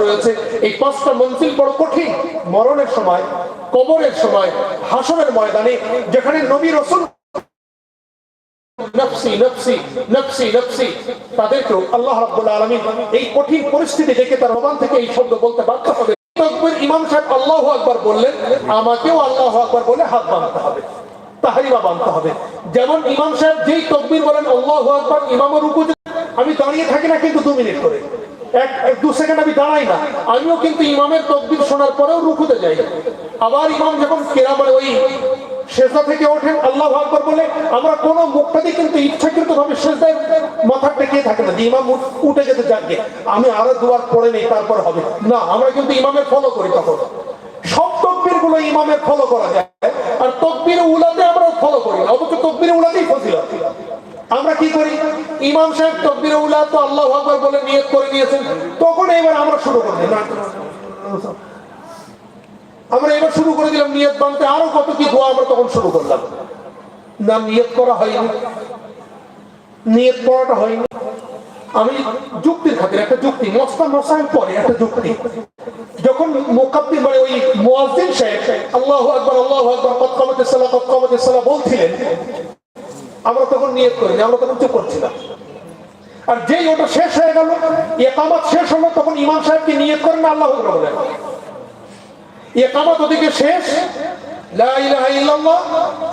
রয়েছে। এই কঠিন। আল্লাহ এই কঠিন পরিস্থিতি দেখে তার রবান থেকে এই শব্দ বলতে বাধ্য হবে। ইমাম সাহেব আল্লাহু আকবার বললেন, আমাকেও আল্লাহু আকবার বলে হাত বাঁধতে হবে। তাহারিমা বাঁধতে হবে। যেমন ইমাম সাহেব যেই তকবীর বলেন, আল্লাহু আকবার ইমামের রুকু আমি দাঁড়িয়ে থাকি না কিন্তু দু মিনিট করে এক এক, দু সেকেন্ড আমি দাঁড়াই না। আমিও কিন্তু ইমামের তকবীর শোনার পরেও রুকুতে যাই। আবার ইমাম যখন কেরা মানে ওই শেষা থেকে ওঠেন আল্লাহ আকবর বলে, আমরা কোন মুক্তাদি কিন্তু ইচ্ছাকৃত ভাবে শেষদায় মাথা টেকে থাকে না। যে ইমাম উঠে যেতে যাকে আমি আরও দুবার পড়ে নেই, তারপর হবে। না, আমরা কিন্তু ইমামের ফলো করি তখন। সব তকবিরগুলো ইমামের ফলো করা যায়। আর তকবির উলাতে আমরা ফলো করি না, অথচ তকবির উলাতেই ফজিলত। আমরা কি করি? ইমাম সাহেব তকবির উলা তো আল্লাহ আকবর বলে নিয়ত করে নিয়েছেন, তখন এবার আমরা শুরু করি না আমরা এবার শুরু করে দিলাম নিয়ত বানতে, আরও কত কি দোয়া আমরা তখন শুরু করলাম। না, নিয়ত করা হয়নি। নিয়ত পড়াটা হয়নি। আমি যুক্তির খাতির, একটা যুক্তি মস্তা মশাইল পরে একটা যুক্তি। যখন মুকাব্বি মানে ওই মুয়াজ্জিন সাহেব, আল্লাহু আকবার আল্লাহু আকবার, কদ কামাতিস সালাহ কদ কামাতিস সালাহ বলছিলেন, আমরা তখন নিয়ত করিনি, আমরা তখন চুপ করছিলাম। আর যেই ওটা শেষ হয়ে গেল একামত শেষ হলো, তখন ইমাম সাহেবকে নিয়ত করেন, আল্লাহ বলেন। একামত ওদিকে শেষ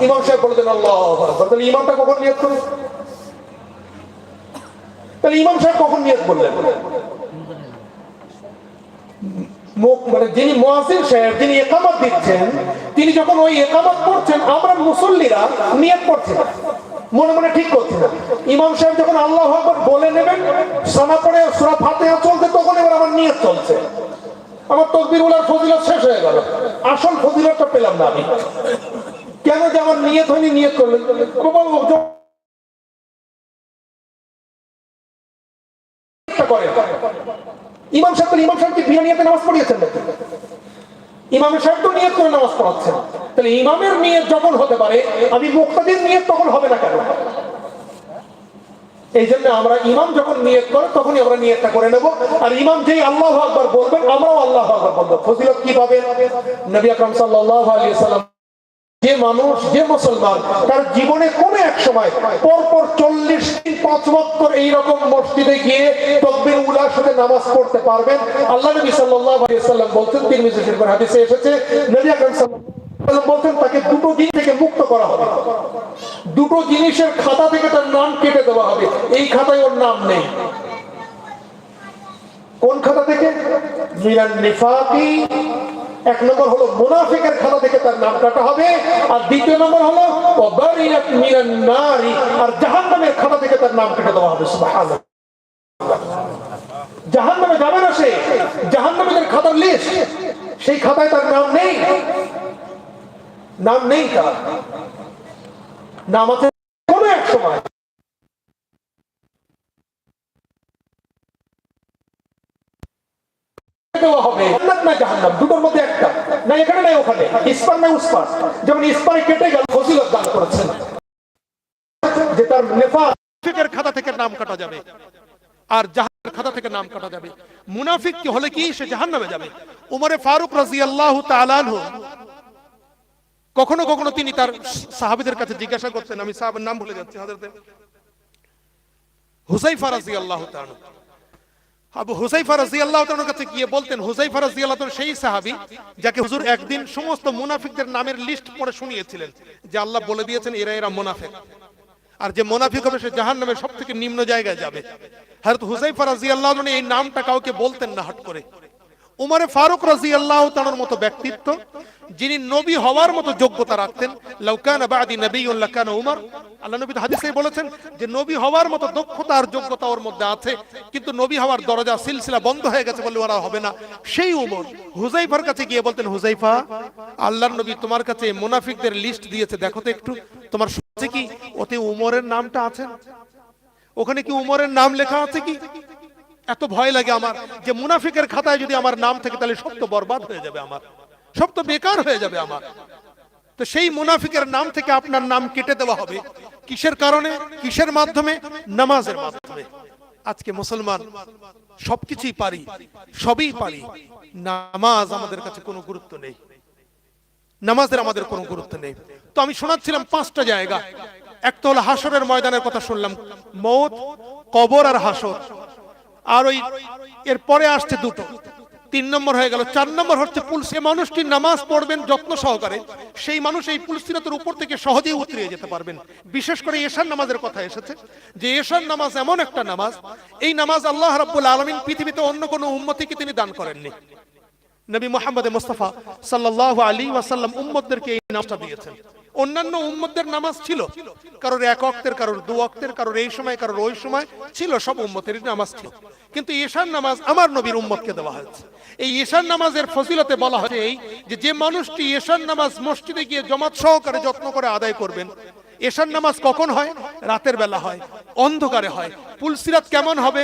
ইমাম সাহেব বলে দেন, আল্লাহু তাহলে ইমামটা কখন নিয়ত করে? তাহলে ইমাম সাহেব কখন নিয়ত মুখ মানে যিনি মুয়াজ্জিন সাহেব, যিনি একামত দিচ্ছেন, তিনি যখন ওই একামত করছেন, আমরা মুসল্লিরা নিয়ত করছি না। মনে মনে ঠিক করছি না। ইমাম সাহেব যখন আল্লাহ আকবার বলে নেবেন, সানা পড়ে সূরা ফাতিহা চলছে, তখন এবার আমার নিয়ত চলছে। আমার তকবির উলার ফজিলত শেষ হয়ে গেল। আসল ফজিলতটা পেলাম না আমি। কেন যে আমার নিয়ত হয়নি, নিয়ত করলেন? প্রবল করে ইমাম সাহেব ইমাম সাহেবকে বিয়ে নিয়ে নামাজ পড়িয়েছেন সাহেব তো নিয়ত করে নামাজ পড়াচ্ছেন। তাহলে ইমামের নিয়ত যখন হতে পারে, আমি মুক্তাদির নিয়ত তখন হবে না কেন? এই জন্য আমরা ইমাম যখন নিয়ত করে, তখনই আমরা নিয়তটা করে নেব। আর ইমাম যেই আল্লাহ আকবার বলবেন, আমরাও আল্লাহ আকবার বলব। ফজিলত কি পাবেন? নবী আকরাম সাল্লাল্লাহু আলাইহি সাল্লাম যে মানুষ, যে মুসলমান, তার জীবনে কোন এক সময় পরপর চল্লিশ দিন, পাঁচ বছর এইরকম মসজিদে গিয়ে তকবির উলার সাথে নামাজ পড়তে পারবেন। আল্লাহ নবী আলাইহি সাল্লাম বলতেন তিরমিজি শরীফের হাদিসে এসেছে বলতেন তাকে দুটো দিন থেকে মুক্ত করা হবে। দুটো জিনিসের খাতা থেকে তার নাম কেটে দেওয়া হবে। এই খাতায় ওর নাম নেই। কোন খাতা থেকে এক নম্বর হলো মুনাফিকের খাতা থেকে তার নাম কাটা হবে। আর দ্বিতীয় নম্বর হলো নারি। আর জাহান্নামের খাতা থেকে তার নাম কেটে দেওয়া হবে, সুবহানাল্লাহ। জাহান্নামে যাবে না সে। খাতার লিস্ট সেই খাতায় তার নাম নেই। নাম নেই তার। নাম আছে কোন এক সময় মুনাফিক কি হলে কি সে যাবে? উমরে ফারুক রাদিয়াল্লাহু তাআলা কখনো কখনো তিনি তার সাহাবীদের কাছে জিজ্ঞাসা করতেন, আমি সাহাবের নাম ভুলে যাচ্ছি হুসাইফা রাদিয়াল্লাহু তাআলা আবু হুসাইফা রাদিয়াল্লাহু তাআলার কাছে গিয়ে বলতেন, হুসাইফা রাদিয়াল্লাহু তাআলা সেই সাহাবী যাকে হুজুর একদিন সমস্ত মুনাফিকদের নামের লিস্ট পড়ে শুনিয়েছিলেন, যে আল্লাহ বলে দিয়েছেন, এরা এরা মুনাফিক। আর যে মোনাফিক হবে, সে জাহান্নামের সবথেকে নিম্ন জায়গায় যাবে। হযরত হুসাইফা রাদিয়াল্লাহু তাআলা এই নামটা কাউকে বলতেন না হট করে। উমারে ফারুক রাজি আল্লাহ তানোর মতো ব্যক্তিত্ব, যিনি নবী হওয়ার মতো যোগ্যতা রাখতেন। লাউকান বাদি নবী লাকান উমর। আল্লাহ নবী হাদিসে বলেছেন যে, নবী হওয়ার মতো দক্ষতা আর যোগ্যতা ওর মধ্যে আছে, কিন্তু নবী হওয়ার দরজা, সিলসিলা বন্ধ হয়ে গেছে বলে ওরা হবে না। সেই উমর হুজাইফার কাছে গিয়ে বলতেন, হুজাইফা, আল্লাহর নবী তোমার কাছে মুনাফিকদের লিস্ট দিয়েছে, দেখো তো একটু, তোমার শুনছে কি? ওতে উমরের নামটা আছে ওখানে কি উমরের নাম লেখা আছে কি? এত ভয় লাগে আমার যে মুনাফিকের খাতায় যদি আমার নাম থাকে, তাহলে সব তো বরবাদ হয়ে যাবে আমার। সব তো বেকার হয়ে যাবে আমার। তো সেই মুনাফিকের নাম থেকে আপনার নাম কেটে দেওয়া হবে। কিসের কারণে? কিসের মাধ্যমে? নামাজের মাধ্যমে। আজকে মুসলমান, সবকিছুই পারি, সবই পারি। নামাজ আমাদের কাছে কোনো গুরুত্ব নেই। নামাজের আমাদের কোনো গুরুত্ব নেই। তো আমি শোনাচ্ছিলাম পাঁচটা জায়গা। একটা হলো হাসরের ময়দানের কথা শুনলাম। মৌত, কবর আর হাসর আর ওই এর পরে আসছে দুটো। তিন নম্বর হয়ে গেল। চার নম্বর হচ্ছে পুল, সে মানুষটি নামাজ পড়বেন যত্ন সহকারে, সেই মানুষ এই পুলসিরাতের উপর থেকে সহজেই উতরিয়ে যেতে পারবেন। বিশেষ করে এশার নামাজের কথা এসেছে যে এশার নামাজ এমন একটা নামাজ, এই নামাজ আল্লাহ রাব্বুল আলামিন পৃথিবীতে অন্য কোনো উম্মতিকে তিনি দান করেননি। নবী মোহাম্মদ মুস্তাফা সাল্লাল্লাহু আলী ওয়াসাল্লাম উম্মতদেরকে এই নামাজটা দিয়েছেন। অন্যান্য উম্মতদের নামাজ ছিল। কারোর এক অক্তের কারোর দু অক্তের কারোর এই সময়, কারোর ওই সময় ছিল, সব উম্মতেরই নামাজ ছিল। কিন্তু ঈশান নামাজ আমার নবীর উম্মতকে দেওয়া হয়েছে। এই ঈশান নামাজের ফজিলতে বলা হয়েছে এই যে যে মানুষটি ঈশান নামাজ মসজিদে গিয়ে জমাত সহকারে যত্ন করে আদায় করবেন এশার নামাজ কখন হয়? রাতের বেলা হয়, অন্ধকারে হয়। পুলসিরাত কেমন হবে?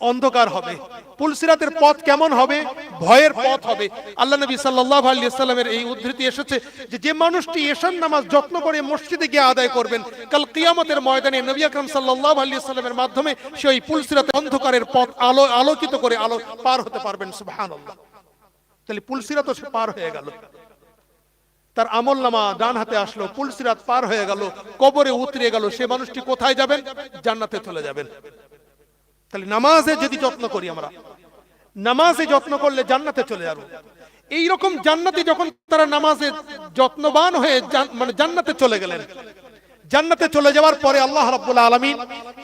অন্ধকার হবে। পুলসিরাতের পথ কেমন হবে? ভয়ের পথ হবে। আল্লাহ নবী সাল্লাল্লাহু আলাইহি সাল্লামের এই উদ্ধৃতি এসেছে যে যে মানুষটি এশার নামাজ যত্ন করে মসজিদে গিয়ে আদায় করবেন, কাল কিয়ামতের ময়দানে নবী আকরাম সাল্লাল্লাহু আলাইহি সাল্লামের মাধ্যমে সে ওই পুলসিরাতে অন্ধকারের পথ আলো, আলোকিত করে আলো পার হতে পারবেন। সুবহানাল্লাহ। তাহলে পুলসিরাত সে পার হয়ে গেল। তার আমল নামা ডান হাতে আসলো, পুলসিরাত পার হয়ে গেল, কবরে উতরে গেল, সে মানুষটি কোথায় যাবেন? জান্নাতে চলে যাবেন। তাহলে নামাজে যদি যত্ন করি আমরা, নামাজে যত্ন করলে জান্নাতে চলে যাব। এই রকম জান্নাতি যখন তারা নামাজে যত্নবান হয়ে মানে জান্নাতে চলে গেলেন, জান্নাতে চলে যাওয়ার পরে আল্লাহ রাব্বুল আলামিন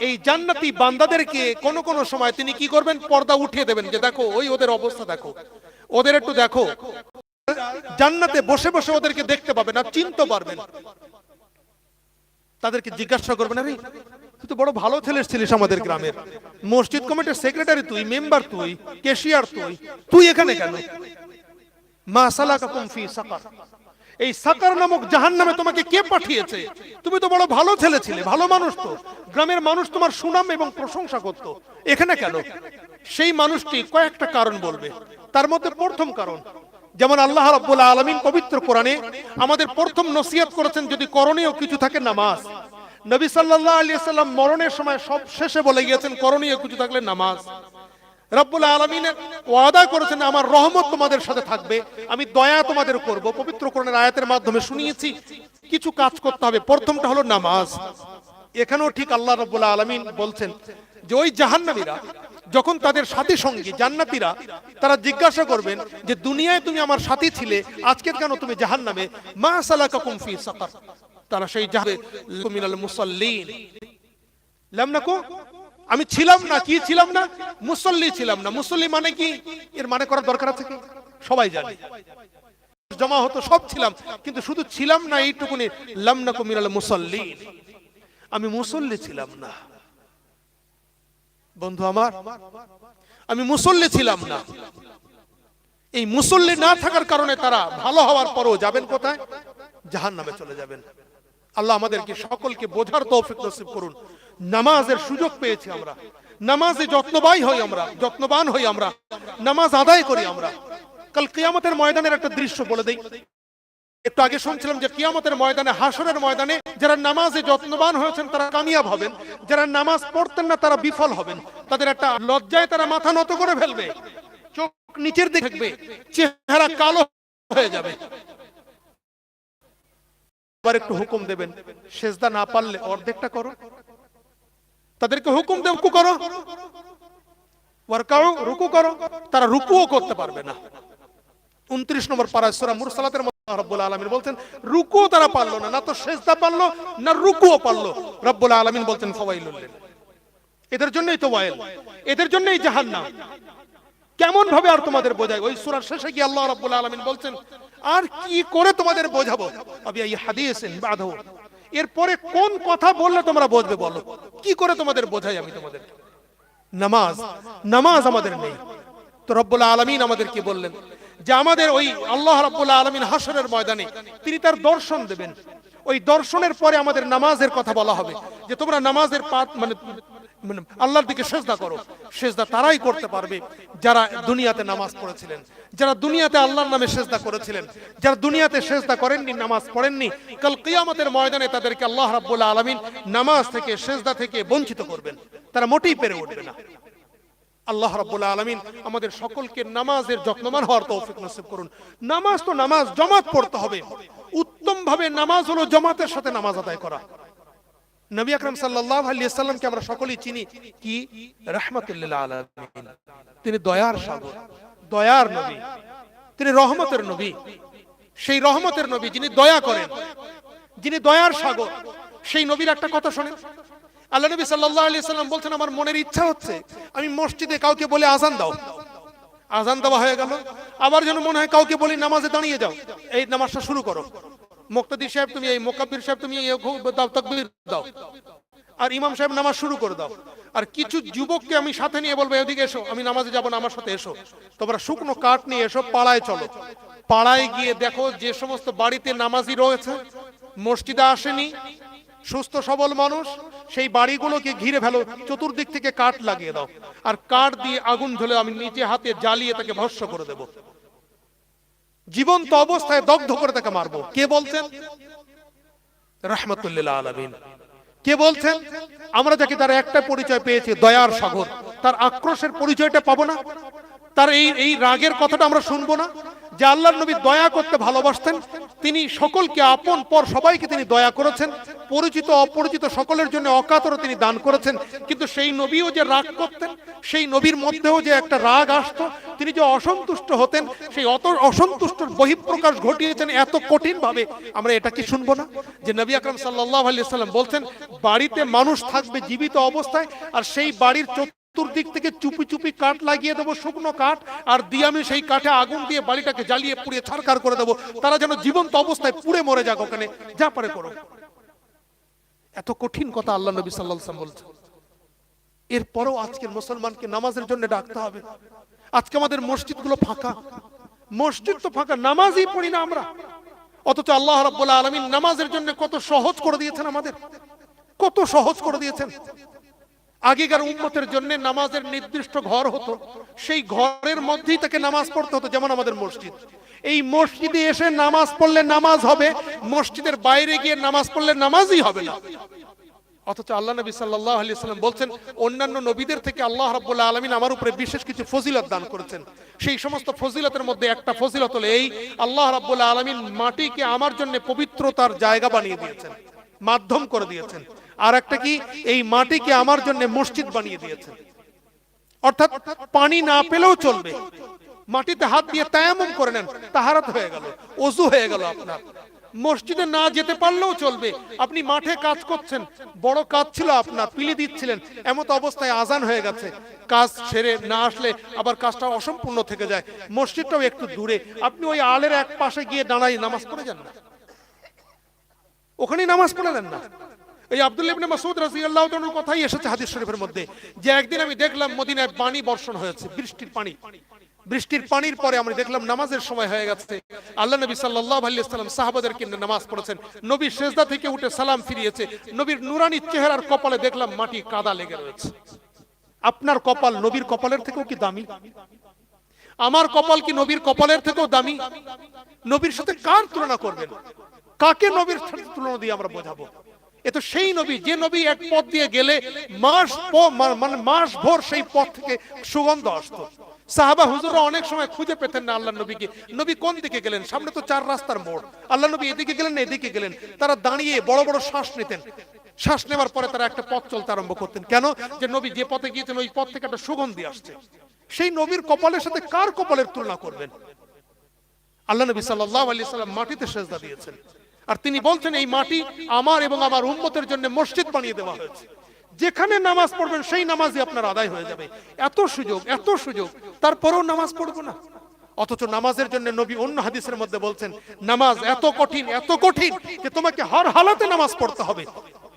এই জান্নাতি বান্দাদেরকে কোন কোন সময় তিনি কি করবেন? পর্দা উঠিয়ে দেবেন যে দেখো, ওই ওদের অবস্থা দেখো, ওদের একটু দেখো। জান্নাতে বসে বসে ওদেরকে দেখতে পাবেন আর চিনতে পারবেন। তাদেরকে জিজ্ঞাসা করবেন, আরে তুই তো বড় ভালো ছেলে ছিলিস আমাদের গ্রামের। মসজিদ কমিটির সেক্রেটারি তুই মেম্বার তুই কেশিয়ার তুই। তুই এখানে কেন? মা সালাকাকুম সাকার। এই সাকার নামক জাহান্নামে তোমাকে কে পাঠিয়েছে? তুমি তো বড় ভালো ছেলে ছিলে, ভালো মানুষ তো। গ্রামের মানুষ তোমার সুনাম এবং প্রশংসা করত। এখানে কেন? সেই মানুষটি কয়েকটা কারণ বলবে। তার মধ্যে প্রথম কারণ, যেমন আল্লাহ রাব্বুল আলামিন পবিত্র কোরআনে আমাদের প্রথম নসিহত করেছেন, যদি করণীয় কিছু থাকে নামাজ। নবী সাল্লাল্লাহু আলাইহি সাল্লাম মরণের সময় সব শেষে বলে গিয়েছেন, করণীয় কিছু থাকলে নামাজ। রব্বুল আলমিনের ওয়াদা করেছেন, আমার রহমত তোমাদের সাথে থাকবে, আমি দয়া তোমাদের করব। পবিত্র কোরআনের আয়াতের মাধ্যমে শুনিয়েছি, কিছু কাজ করতে হবে। প্রথমটা হলো নামাজ। এখানেও ঠিক আল্লাহ রব্বুল আলমিন বলছেন যে, ওই জাহান্নামীরা যখন তাদের সাথী সঙ্গী, জান্নাতীরা, তারা জিজ্ঞাসা করবেন যে, দুনিয়ায় তুমি আমার সাথী ছিলে, আজকে কেন তুমি জাহান্নামে? মা সালাকাকুম ফি সাকার। তারা সেই যাবে আমি ছিলাম না, কি ছিলাম না? মুসল্লি ছিলাম না। মুসল্লি মানে কি? এর মানে করার দরকার আছে সবাই জানে। জমা হতো, সব ছিলাম। কিন্তু শুধু ছিলাম না, এইটুকুনি। লাম নাকু মিনাল মুসল্লি আমি মুসল্লি ছিলাম না। বন্ধু আমার, আমি মুসল্লি ছিলাম না। এই মুসল্লি না থাকার কারণে তারা ভালো হওয়ার পরও যাবেন কোথায়? জাহান নামে চলে যাবেন। আল্লাহ আমাদেরকে সকলকে বোঝার তৌফিক নসিব করুন। নামাজের সুযোগ পেয়েছি আমরা। নামাজে যত্নবাই হই আমরা, যত্নবান হই আমরা। নামাজ আদায় করি আমরা। কাল কিয়ামতের ময়দানের একটা দৃশ্য বলে দেই। একটু আগে শুনছিলাম যে কিয়ামতের ময়দানে হাসরের ময়দানে যারা নামাজে যত্নবান হয়েছেন, তারা কামিয়াব হবেন। যারা নামাজ পড়তেন না, তারা বিফল হবেন। তাদের একটা লজ্জায় তারা মাথা নত করে ফেলবে। চোখ নিচের দিকে চেহারা কালো হয়ে যাবে। আবার একটু হুকুম দেবেন। সেজদা না পারলে অর্ধেকটা করো। তাদেরকে হুকুম দেব রুকু করো। রুকু করো। তারা রুকুও করতে পারবে না। উনত্রিশ নম্বর পারা মুরসালাতের রব্বুল আলামিন বলছেন, রুকুও তারা পারল না না তো সেজদা পারল, না রুকুও পারল। রব্বুল আলামিন বলছেন এদের জন্যই তো ওয়াইল, এদের জন্যই জাহান্নাম। কেমন ভাবে আর তোমাদের বোঝাই ওই সূরার শেষে গিয়ে আল্লাহ রাব্বুল আলামিন বলছেন আর কি করে তোমাদের বোঝাবো? বাদাহু। এরপরে কোন কথা বললে তোমরা বুঝবে বলো? কি করে তোমাদের বোঝাই আমি তোমাদের? নামাজ। নামাজ আমাদের নেই। তো রব্বুল আলমিন আমাদেরকে বললেন? যে আমাদের ওই আল্লাহ রব্বুল আলমিন হাসরের ময়দানে তিনি তার দর্শন দেবেন। ওই দর্শনের পরে আমাদের নামাজের কথা বলা হবে। যে তোমরা নামাজের পাত মানে আল্লাহর দিকে সেজদা করো। সেজদা তারাই করতে পারবে যারা দুনিয়াতে নামাজ পড়েছিলেন। যারা দুনিয়াতে আল্লাহর নামে সেজদা করেছিলেন। যারা দুনিয়াতে সেজদা করেননি, নামাজ পড়েননি, কাল কিয়ামতের ময়দানে তাদেরকে আল্লাহ রাব্বুল আলামিন নামাজ থেকে, সেজদা থেকে বঞ্চিত করবেন। তারা মোটেই পেরে উঠবে না। আল্লাহ রাব্বুল আলামিন আমাদের সকলকে নামাজের যত্নবান হওয়ার তৌফিক নসিব করুন। নামাজ তো নামাজ, জমাত পড়তে হবে। উত্তম ভাবে নামাজ হলো জমাতের সাথে নামাজ আদায় করা। নবী আকরাম সাল্লাল্লাহু আলাইহি সাল্লামকে আমরা সকলেই চিনি। কি? রাহমাতুল্লিল আলামিন। তিনি দয়ার সাগর, দয়ার নবী। তিনি রহমতের নবী। সেই রহমতের নবী যিনি দয়া করেন, যিনি দয়ার সাগর, সেই নবীর একটা কথা শোনেন। আল্লাহ নবী সাল্লাল্লাহু আলাইহি সাল্লাম বলছেন, আমার মনের ইচ্ছা হচ্ছে আমি মসজিদে কাউকে বলে আজান দাও। আজান দেওয়া হয়ে গেল। আবার যেন মনে হয় কাউকে বলি, নামাজে দাঁড়িয়ে যাও। এই নামাজটা শুরু করো। মুক্তাদি সাহেব, তুমি এই মোকাব্বির সাহেব, তুমি দাও, তাকবীর দাও। আর ইমাম সাহেব নামাজ শুরু করে দাও। আর কিছু যুবককে আমি সাথে নিয়ে বলব, এদিকে এসো, আমি নামাজে যাব, আমার সাথে এসো। তোমরা শুকনো কাঠ নিয়ে এসো, পাড়ায় চলো। পাড়ায় গিয়ে দেখো যে সমস্ত বাড়িতে নামাজি রয়েছে। মসজিদে আসেনি। সুস্থ, সবল মানুষ। সেই বাড়িগুলোকে ঘিরে ফেলো, চতুর্দিক থেকে কাঠ লাগিয়ে দাও। আর কাঠ দিয়ে আগুন ধরে আমি নিচে হাতে জ্বালিয়ে তাকে ভস্য করে দেব। জীবন্ত অবস্থায় দগ্ধ করে তাকে মারবো। কে বলছেন? রহমতুল্লাহ আলমিন। কে বলছেন? আমরা যাকে তার একটা পরিচয় পেয়েছি, দয়ার সাগর। তার আক্রোশের পরিচয়টা পাবো না? তার এই এই রাগের কথাটা আমরা শুনব না? যে আল্লাহর নবী দয়া করতে ভালোবাসতেন, তিনি সকলকে আপন পর সবাইকে তিনি দয়া করেছেন, পরিচিত অপরিচিত সকলের জন্য অকাতর তিনি দান করেছেন। কিন্তু সেই নবীও যে রাগ করতেন, সেই নবীর মধ্যেও যে একটা রাগ আসতো, তিনি যে অসন্তুষ্ট হতেন, সেই অত অসন্তুষ্ট বহিঃপ্রকাশ ঘটিয়েছেন এত কঠিন ভাবে আমরা এটা কি শুনব না? যে নবী আকরম সাল্লাহ আলিয়া সাল্লাম বলছেন, বাড়িতে মানুষ থাকবে জীবিত অবস্থায়, আর সেই বাড়ির চতুর্দিক থেকে চুপি চুপি কাঠ লাগিয়ে দেবো, শুকনো কাঠ, আর দিয়ে আমি সেই কাঠে আগুন দিয়ে বাড়িটাকে জ্বালিয়ে পুড়িয়ে ছারকার করে দেবো। তারা যেন জীবন্ত অবস্থায় পুড়ে মরে যাক ওখানে। যা পারে করো। এত কঠিন কথা আল্লাহ নবী সাল্লাম বলছেন। এরপরও আজকের মুসলমানকে নামাজের জন্য ডাকতে হবে। আজকে আমাদের মসজিদগুলো ফাঁকা। মসজিদ তো ফাঁকা, নামাজই পড়ি না আমরা। অথচ আল্লাহ রাব্বুল আলামিন নামাজের জন্য কত সহজ করে দিয়েছেন আমাদের। কত সহজ করে দিয়েছেন। আগেকার উম্মতের জন্য নামাজের নির্দিষ্ট ঘর হতো। সেই ঘরের মধ্যেই তাকে নামাজ পড়তে হতো, যেমন আমাদের মসজিদ। এই মসজিদে এসে নামাজ পড়লে নামাজ হবে, মসজিদের বাইরে গিয়ে নামাজ পড়লে নামাজই হবে না। অথচ আল্লাহ নবী সাল্লাল্লাহু আলাইহি সাল্লাম বলছেন, অন্যান্য নবীদের থেকে আল্লাহ রাব্বুল আলামিন আমার উপরে বিশেষ কিছু ফজিলত দান করেছেন। সেই সমস্ত ফজিলতের মধ্যে একটা ফজিলত হলো এই, আল্লাহ রাব্বুল আলামিন মাটিকে আমার জন্য পবিত্রতার জায়গা বানিয়ে দিয়েছেন, মাধ্যম করে দিয়েছেন। আর একটা কি, এই মাটিকে আমার জন্য মসজিদ বানিয়ে দিয়েছেন অর্থাৎ পানি না পেলেও চলবে। মাটিতে হাত দিয়ে তায়াম্মুম করে নেন, তাহারাত হয়ে গেল ওযু হয়ে গেল আপনার। মসজিদে না যেতে পারলেও চলবে। আপনি মাঠে কাজ করছেন, বড় কাজ ছিল আপনার, পিলি দিচ্ছিলেন, এমত অবস্থায় আজান হয়ে গেছে। কাজ ছেড়ে না আসলে আবার কাজটা অসম্পূর্ণ থেকে যায়। মসজিদটাও একটু দূরে। আপনি ওই আলের এক পাশে গিয়ে দাঁড়াই নামাজ পড়ে যান না। ওখানেই নামাজ পড়লেন না। এই আব্দুল্লাহ ইবনে মাসউদ রাদিয়াল্লাহু তাআলার কথাই এসেছে হাদিস শরীফের মধ্যে, যে একদিন আমি দেখলাম মদিনায় পানি বর্ষণ হয়েছে, বৃষ্টির পানি। বৃষ্টির পানির পরে আমরা দেখলাম নামাজের সময় হয়ে গেছে। আল্লাহ নবী সাল্লাল্লাহু আলাইহি সাল্লাম সাহাবাদেরকে নিয়ে নামাজ পড়েছেন। নবী সেজদা থেকে উঠে সালাম ফিরিয়েছে। নবীর নুরানি চেহারার কপালে দেখলাম মাটি কাদা লেগে রয়েছে। আপনার কপাল নবীর কপালের থেকেও কি দামি? আমার কপাল কি নবীর কপালের থেকেও দামি? নবীর সাথে কার তুলনা করবেন? কাকে নবীর সাথে তুলনা দিয়ে আমরা বোঝাবো? এ তো সেই নবী, যে নবী এক পথ দিয়ে গেলে মাস মানে মাস ভোর সেই পথ থেকে সুগন্ধ আসতো। সাহাবা হুজুররা অনেক সময় খুঁজে পেতেন না আল্লাহ নবীকে। নবী কোন দিকে গেলেন? সামনে তো চার রাস্তার মোড়। আল্লাহ নবী এদিকে গেলেন না এদিকে গেলেন? তারা দাঁড়িয়ে বড় বড় শ্বাস নিতেন। শ্বাস নেওয়ার পরে তারা একটা পথ চলতে আরম্ভ করতেন। কেন? যে নবী যে পথে গিয়েছেন, ওই পথ থেকে একটা সুগন্ধি আসছে। সেই নবীর কপালের সাথে কার কপালের তুলনা করবেন? আল্লাহ নবী সাল্লাল্লাহু আলাইহি সাল্লাম মাটিতে সেজদা দিয়েছেন। আর তিনি বলছেন, এই মাটি আমার এবং আমার উম্মতের জন্য মসজিদ বানিয়ে দেওয়া হয়েছে। যেখানে নামাজ পড়বেন, সেই নামাজই আপনার আদায় হয়ে যাবে। এত সুযোগ এত সুযোগ। তারপরেও নামাজ পড়ব না। অথচ নামাজের জন্য নবী অন্য হাদিসের মধ্যে বলছেন, নামাজ এত কঠিন এত কঠিন যে তোমাকে হর হালাতে নামাজ পড়তে হবে।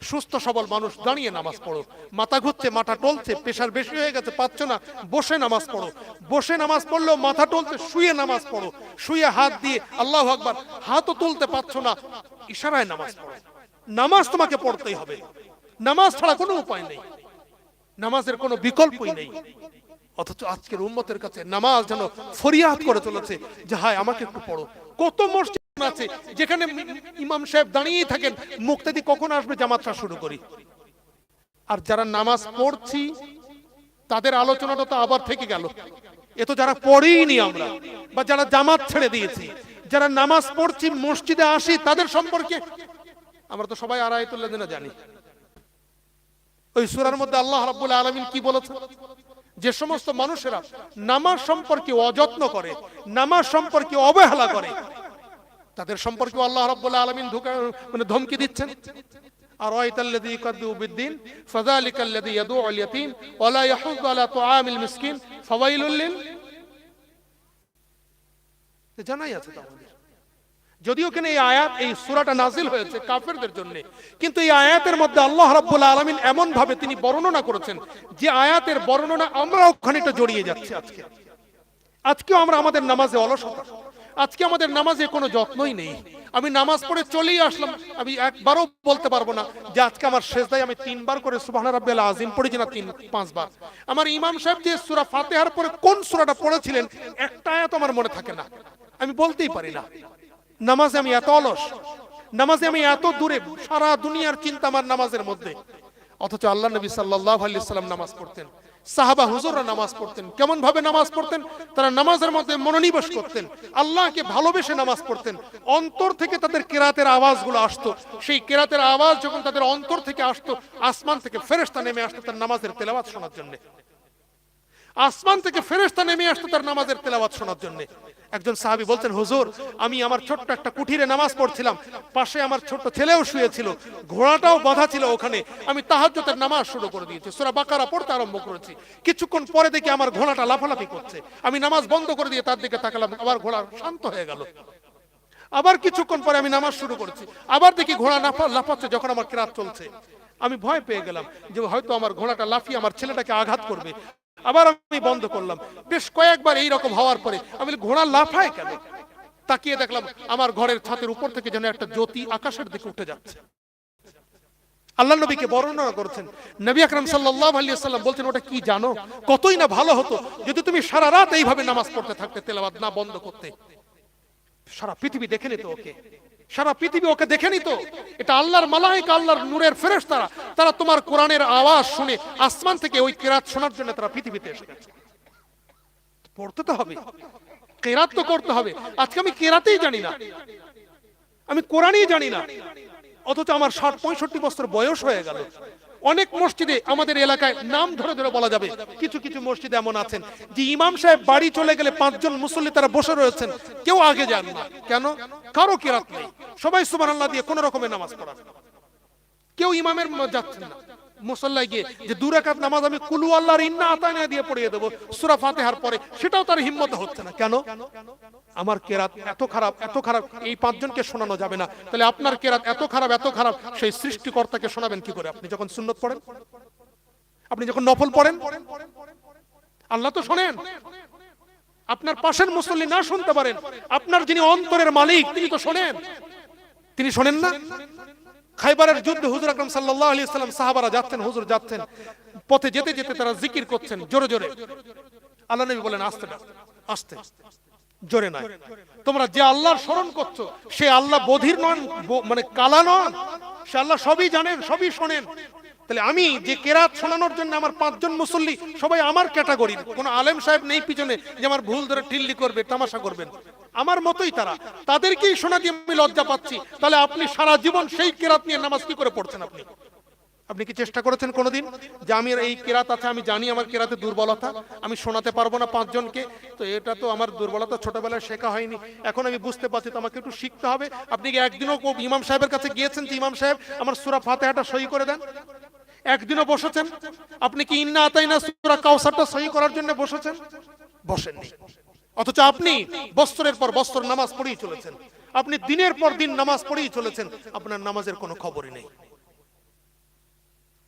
সুস্থ, সবল মানুষ দাঁড়িয়ে নামাজ পড়ো। মাথা ঘুরছে মাথা টলছে প্রেশার বেশি হয়ে গেছে, পাচ্ছ না, বসে নামাজ পড়ো। বসে নামাজ পড়লেও মাথা টলছে, শুয়ে নামাজ পড়ো। শুয়ে হাত দিয়ে, আল্লাহ আকবার, হাতও তুলতে পারছ না, ইশারায় নামাজ পড়ো। নামাজ তোমাকে পড়তেই হবে। নামাজ ছাড়া কোনো উপায় নেই। নামাজের কোনো বিকল্পই নেই। অথচ আজকের উম্মতের কাছে নামাজ যেন ফরিয়াদ করে চলেছে, যে হায়, আমাকে একটু পড়ো। কত মসজিদ আছে, যেখানে ইমাম সাহেব দাঁড়িয়েই থাকেন, মুক্তাদি কখন আসবে জামাতটা শুরু করি। আর যারা নামাজ পড়ছি, তাদের আলোচনাটা তো আবার থেকে গেল। এ তো যারা পড়েইনি আমরা, বা যারা জামাত ছেড়ে দিয়েছি, যারা নামাজ পড়ছি, মসজিদে আসি, তাদের সম্পর্কে আমরা তো সবাই আড়াইতুল্লাহ দিনে জানি। ওই সুরার মধ্যে আল্লাহ রাব্বুল আলামিন কি বলেছেন? যে সমস্ত মানুষেরা নামাজ সম্পর্কে অযত্ন করে, নামাজ সম্পর্কে অবহেলা করে তাদের সম্পর্কে আল্লাহ রাব্বুল আলামিন ধোকা মানে ধমকি দিচ্ছেন। ইয়াকাদু বিদ্দিন, ফাযালিকাল্লাযী ইয়াদউ আল ইয়াতীম ওয়া লা ইয়াহুয্যু আলা তুআমিল মিসকিন, ফাওয়াইলুল লিল। জানাই আছে তো আমাদের যদিও কিনা এই আয়াত, এই সূরাটা নাজিল হয়েছে কাফেরদের জন্য, কিন্তু এই আয়াতের মধ্যে আল্লাহ রাব্বুল আলামিন এমন ভাবে তিনি বর্ণনা করেছেন যে আয়াতের বর্ণনা আমরাও খানিকটা জড়িয়ে যাচ্ছি আজকে। আজকেও আমরা আমাদের নামাজে অলসতা। আজকে আমাদের নামাজে কোনো যত্নই নেই। আমি নামাজ পড়ে চলেই আসলাম। আমি একবারও বলতে পারব না যে আজকে আমার শেষদায় আমি তিনবার করে সুবহান রাব্বিল আজিম পড়েছি না তিন, পাঁচবার। আমার ইমাম সাহেব যে সূরা ফাতিহার পরে কোন সূরাটা পড়েছিলেন, একটা আয়াত আমার মনে থাকে না। আমি বলতেই পারি না। নামাজে আমি এত অলস, নামাজে আমি এত দূরে, সারা দুনিয়ার চিন্তা আমার নামাজের মধ্যে। অথচ আল্লাহ নবী সাল্লাল্লাহু আলাইহি সাল্লাম নামাজ পড়তেন। সাহাবা হুজুররা নামাজ পড়তেন। কেমন ভাবে নামাজ পড়তেন? তারা নামাজের মধ্যে মনোনিবেশ করতেন। আল্লাহকে ভালোবেসে নামাজ পড়তেন। অন্তর থেকে তাদের কেরাতের আওয়াজগুলো আসতো। সেই কেরাতের আওয়াজ যখন তাদের অন্তর থেকে আসতো, আসমান থেকে ফেরেস্তা নেমে আসতো তার নামাজের তেলাওয়াত শোনার জন্য। আসমান থেকে ফেরেস্তা নেমে আসতো তার নামাজের তেলাওয়াত শোনার জন্য। একজন সাহাবী বলছেন হুজুর, আমি আমার ছোট্ট একটা কুঠিরে নামাজ পড়ছিলাম। পাশে আমার ছোট্ট ছেলেও শুয়েছিল। ঘোড়াটাও বাঁধা ছিল ওখানে। আমি তাহাজ্জুদের নামাজ শুরু করে দিয়েছি। সূরা বাকারা পড়তে আরম্ভ করেছি। কিছুক্ষণ পরে দেখি আমার ঘোড়াটা লাফালাফি করছে। আমি নামাজ বন্ধ করে দিয়ে তার দিকে তাকালাম। আবার ঘোড়া শান্ত হয়ে গেল। আবার কিছুক্ষণ পরে আমি নামাজ শুরু করেছি। আবার দেখি ঘোড়া লাফা লাফাচ্ছে যখন আমার কিরাত চলছে। আমি ভয় পেয়ে গেলাম যে হয়তো আমার ঘোড়াটা লাফিয়ে আমার ছেলেটাকে আঘাত করবে। আবার আমি বন্ধ করলাম। বেশ কয়েকবার এই রকম হওয়ার পরে আমি ঘোড়া লাফায় কেন? তাকিয়ে দেখলাম আমার ঘরের ছাদের উপর থেকে যেন একটা জ্যোতি আকাশের দিকে উঠে যাচ্ছে। আল্লাহ নবীকে বর্ণনা করছেন। নবী আকরাম সাল্লাম বলছেন, ওটা কি জানো? কতই না ভালো হতো যদি তুমি সারা রাত এইভাবে নামাজ পড়তে থাকতে তেলাবাদ না বন্ধ করতে। সারা পৃথিবী দেখে নিত ওকে। সারা পৃথিবী ওকে দেখে নিত এটা আল্লাহর মালাইকা, আল্লাহর নূরের ফেরেশতারা। তারা তোমার কোরআনের আওয়াজ শুনে আসমান থেকে ওই কেরাত শোনার জন্য তারা পৃথিবীতে এসে গেছে। পড়তে তো হবে। কেরাত তো করতে হবে। আজকে আমি কেরাতেই জানি না। আমি কোরআনই জানি না। অথচ আমার ষাট পঁয়ষট্টি বছর বয়স হয়ে গেল। অনেক মসজিদে আমাদের এলাকায় নাম ধরে ধরে বলা যাবে। কিছু কিছু মসজিদ এমন আছেন যে ইমাম সাহেব বাড়ি চলে গেলে পাঁচজন মুসল্লি তারা বসে রয়েছেন, কেউ আগে যান না। কেন? কারও কেরাত নেই। সবাই সুবহানাল্লাহ দিয়ে কোন রকমের নামাজ পড়া কেউ ইমামের যাচ্ছেন না। মুসল্লায় গিয়ে যে দুরাকাত নামাজ আমি কুলু আল্লাহর ইন্না আতানা দিয়ে পড়িয়ে দেবো, সূরা ফাতিহার পরে, সেটাও তার হিম্মত হচ্ছে না। কেন? আমার কেরাত এত খারাপ এত খারাপ, এই পাঁচজনকে শোনানো যাবে না। তাহলে আপনার কেরাত এত খারাপ এত খারাপ, সেই সৃষ্টিকর্তাকে শোনাবেন কি করে? আপনি যখন সুন্নত পড়েন, আপনি যখন নফল পড়েন, আল্লাহ তো শোনেন। আপনার পাশের মুসল্লি না শুনতে পারেন, আপনার যিনি অন্তরের মালিক, তিনি তো শোনেন। তিনি শোনেন না? খাইবারের যুদ্ধে হুজুর আকরাম সাল্লাল্লাহু আলাইহি সাল্লাম সাহাবারা যাচ্ছেন, হুজুর যাচ্ছেন। পথে যেতে যেতে তারা জিকির করছেন, জোরে জোরে। আল্লাহ নবী বলেন, আস্তে আস্তে, জোরে নয়। তোমরা যে আল্লাহর স্মরণ করছ, সে আল্লাহ বধির নন মানে কালা নন। সে আল্লাহ সবই জানেন, সবই শোনেন। তাহলে আমি যে কেরাত শোনানোর জন্য আমার পাঁচজন মুসল্লি সবাই আমার ক্যাটাগরি, কোন আলেম সাহেব নেই পিছনে যে আমার ভুল ধরে টিল্লি করবে, তামাশা করবেন। আমার মতোই তারা। তাদেরকেই শোনা দিয়ে আমি লজ্জা পাচ্ছি। তাহলে আপনি সারা জীবন সেই কেরাত নিয়ে নামাজ কি করে পড়ছেন আপনি? আপনি কি চেষ্টা করেছেন কোনোদিন যে আমি এই কেরাত আছে, আমি জানি আমার কেরাতে দুর্বলতা, আমি শোনাতে পারব না পাঁচজনকে? তো এটা তো আমার দুর্বলতা, ছোটবেলায় শেখা হয়নি। এখন আমি বুঝতে পারছি, তো আমাকে একটু শিখতে হবে। আপনি কি একদিনও ইমাম সাহেবের কাছে গিয়েছেন? যে ইমাম সাহেব, আমার সুরা ফাতেহাটা সই করে দেন? একদিনও বসেছেন? আপনি কি ইন্না আতাইনা সূরা কাউসারটা সহি করার জন্য বসেছেন? বসেননি। অথচ আপনি বস্ত্রের পর বস্ত্র নামাজ পড়েই চলেছেন। আপনি দিনের পর দিন নামাজ পড়েই চলেছেন। আপনার নামাজের কোনো খবরই নেই।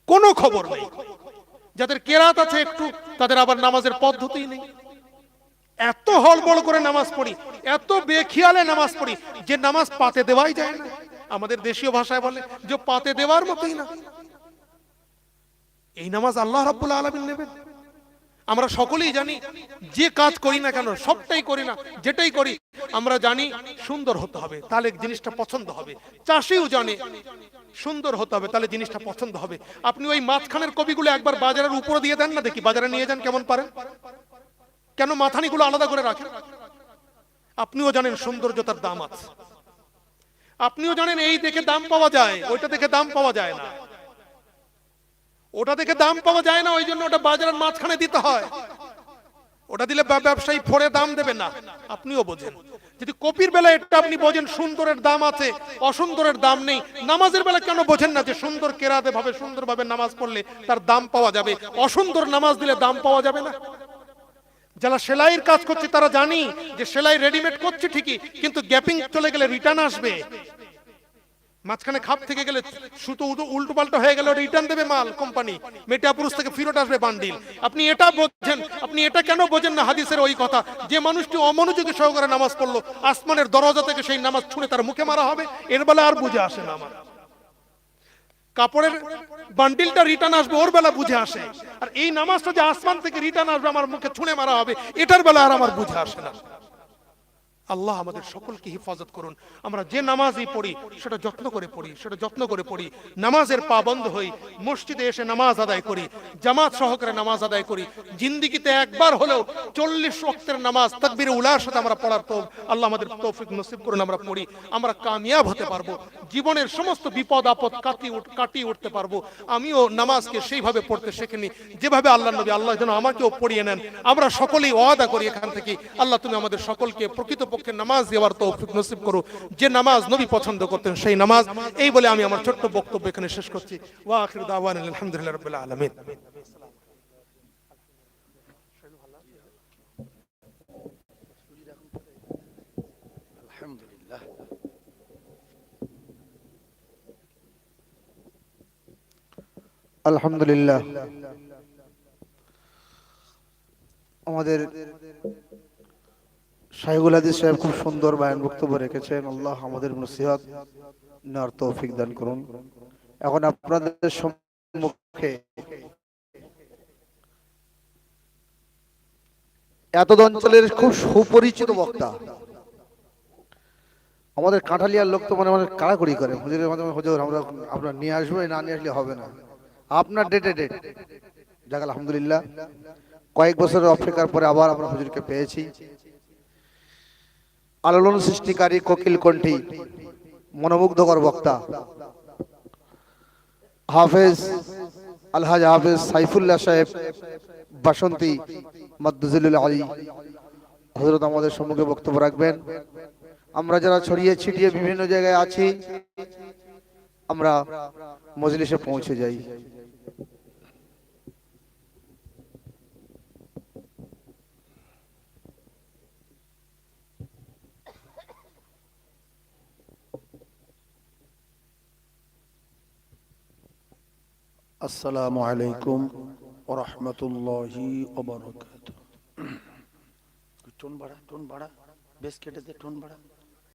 কোনো খবর নেই। যাদের কেরাত আছে একটু, তাদের আবার নামাজের পদ্ধতি নেই। এত হলবল করে নামাজ পড়ি, এত বেখিয়ালে নামাজ পড়ি, যে নামাজ পাতে দেওয়াই যায় না। আমাদের দেশীয় ভাষায় বলে, যে পাতে দেওয়ার মতোই না। এই নামাজ আল্লাহ রাব্বুল আলামিন নেবেন। আমরা সকলেই জানি, যে কাজ করি না কেন, সবটাই করি না, যেটাই করি, আমরা জানি সুন্দর হতে হবে, তাহলে জিনিসটা পছন্দ হবে। চাষিও জানে, সুন্দর হতে হবে, তাহলে জিনিসটা পছন্দ হবে। আপনি ওই মাঝখানের কবিগুলো একবার বাজারের উপরে দিয়ে দেন না দেখি, বাজারে নিয়ে যান কেমন পারেন? কেন মাথানিগুলো আলাদা করে রাখেন? আপনিও জানেন সৌন্দর্যতার দাম আছে। আপনিও জানেন এই দেখে দাম পাওয়া যায়, ওইটা দেখে দাম পাওয়া যায় না। ওটা দেখে দাম পাওয়া যায় না, ওই জন্য ওটা বাজারের মাঝখানে দিতে হয়। ওটা দিলে ব্যব- ব্যবসায়ী ফোরে দাম দেবে না। আপনিও বোঝেন। যদি কপির বেলা এটা আপনি বোঝেন, সুন্দরের দাম আছে, অসুন্দরের দাম নেই, নামাজের বেলা কেন বোঝেন না যে সুন্দর কেরাতে ভাবে, সুন্দরভাবে নামাজ পড়লে তার দাম পাওয়া যাবে? অসুন্দর নামাজ দিলে দাম পাওয়া যাবে না। যারা সেলাইয়ের কাজ করছে তারা জানি যে সেলাই রেডিমেড করছে ঠিকই, কিন্তু গ্যাপিং চলে গেলে রিটার্ন আসবে। মাঝখানে খাপ থেকে গেলে সুতো উদো উল্টো পাল্টো হয়ে গেলে রিটার্ন দেবে মাল কোম্পানি মেটা পুরুষ থেকে ফেরত আসবে বান্ডিল আপনি এটা বোঝেন, আপনি এটা কেন বোঝেন না হাদিসের ওই কথা? যে মানুষটি অমনোযোগী সহকারে নামাজ পড়ল, আসমানের দরজা থেকে সেই নামাজ ছুঁড়ে তার মুখে মারা হবে, এর বেলা আর বুঝে আসে না আমার। কাপড়ের বান্ডিলটা রিটার্ন আসবে, ওর বেলা বুঝে আসে। আর এই নামাজটা যে আসমান থেকে রিটার্ন আসবে, আমার মুখে ছুঁড়ে মারা হবে, এটার বেলা আর আমার বুঝে আসে না। আল্লাহ আমাদের সকলকে হেফাজত করুন। আমরা যে নামাজই পড়ি, সেটা যত্ন করে পড়ি, সেটা যত্ন করে পড়ি। নামাজের পা বন্ধ হই, মসজিদে এসে নামাজ আদায় করি, জামাত সহকারে নামাজ আদায় করি। জিন্দিগিতে একবার হলেও চল্লিশ ওয়াক্তের নামাজ, তাকবির উলার সাথে আমরা পড়ার তো আল্লাহ আমাদের তৌফিক নসিব করুন, আমরা পড়ি। আমরা কামিয়াব হতে পারব। জীবনের সমস্ত বিপদ, আপদ কাটিয়ে কাটিয়ে উঠতে পারব। আমিও নামাজকে সেইভাবে পড়তে শেখেনি যেভাবে আল্লাহ নবী, আল্লাহ যেন আমাকেও পড়িয়ে নেন। আমরা সকলেই ওয়াদা করি এখান থেকে, আল্লাহ তুমি আমাদের সকলকে প্রকৃতপক্ষে নামাজ দেওয়ার তৌফিক নসিব করো যে নামাজ নবী পছন্দ করতেন সেই নামাজ। এই বলে আমি আমার ছোট্ট বক্তব্য এখানে শেষ করছি। ওয়া আখির দাওয়ান আলহামদুলিল্লাহ রাব্বিল আলামিন। আলহামদুলিল্লাহ। আলহামদুলিল্লাহ। আমাদের শাহিগুল হাদিস সাহেব খুব সুন্দর বায়ান বক্তব্য রেখেছেন। আল্লাহ আমাদের নসিহত নেওয়ার তৌফিক দান করুন। এখন আপনাদের সম্মুখে এত অঞ্চলের খুব সুপরিচিত বক্তা। আমাদের কাঁঠালিয়ার লোক তো মানে কাড়াকড়ি করে। হুজুরের মাধ্যমে হুজুর আমরা আপনার নিয়ে আসব, না নিয়ে আসলে হবে না। আপনার ডেটে ডেট যাক, আলহামদুলিল্লাহ। কয়েক বছরের অপেক্ষার পরে আবার আমরা হুজুরকে পেয়েছি। আলোড়ন সৃষ্টিকারী কোকিল কণ্ঠী, মনোমুগ্ধকর বক্তা। হাফেজ আলহাজ হাফেজ সাইফুল্লাহ সাহেব, বাসন্তী মাদ্দুজুল আলী। হজরত আমাদের সম্মুখে বক্তব্য রাখবেন। আমরা যারা ছড়িয়ে ছিটিয়ে বিভিন্ন জায়গায় আছি, আমরা মজলিসে পৌঁছে যাই। আসসালামু আলাইকুম ওয়া রাহমাতুল্লাহি টোন বাড়া টোন বাড়া বেশ কেটে দে টোন বাড়া।